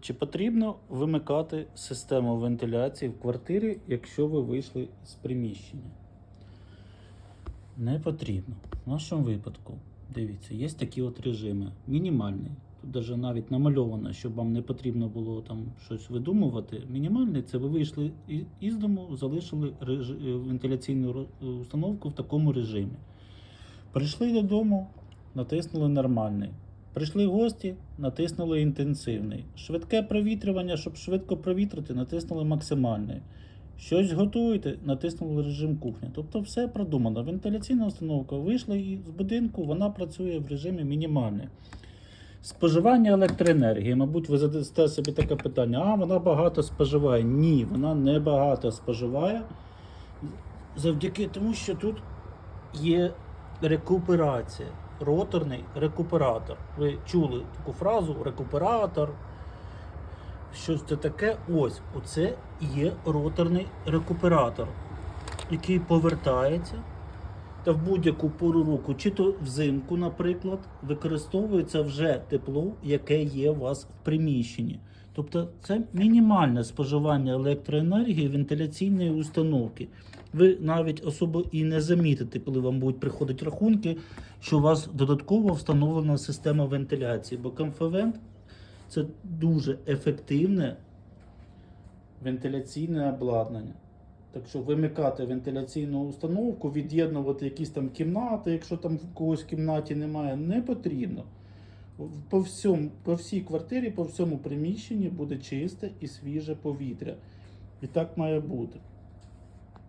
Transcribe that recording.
Чи потрібно вимикати систему вентиляції в квартирі, якщо ви вийшли з приміщення? Не потрібно. В нашому випадку, дивіться, є такі от режими. Мінімальний. Тут даже навіть намальовано, щоб вам не потрібно було там щось видумувати. Мінімальний це ви вийшли із дому, залишили е, вентиляційну установку в такому режимі. Прийшли додому, натиснули нормальний. Прийшли гості, натиснули інтенсивний. Швидке провітрювання, щоб швидко провітрити, натиснули максимальний. Щось готуєте, натиснули режим кухня. Тобто все продумано. Вентиляційна установка вийшла із будинку, вона працює в режимі мінімальний. Споживання електроенергії. Мабуть, ви задасте собі таке питання: а вона багато споживає. Ні, вона не багато споживає. Завдяки тому, що тут є рекуперація, роторний рекуператор. Ви чули таку фразу рекуператор. Щось це таке? Ось, оце є роторний рекуператор, який повертається та в будь-яку пору року, чи то взимку, наприклад, використовується вже тепло, яке є у вас в приміщенні. Тобто це мінімальне споживання електроенергії вентиляційної установки. Ви навіть особо і не замітите, коли вам будуть приходити рахунки, що у вас додатково встановлена система вентиляції, бо Comfevent – це дуже ефективне вентиляційне обладнання. Так що вимикати вентиляційну установку, від'єднувати якісь там кімнати, якщо там в когось в кімнаті немає, не потрібно. По, всьому, по всій квартирі, по всьому приміщенні буде чисте і свіже повітря. І так має бути.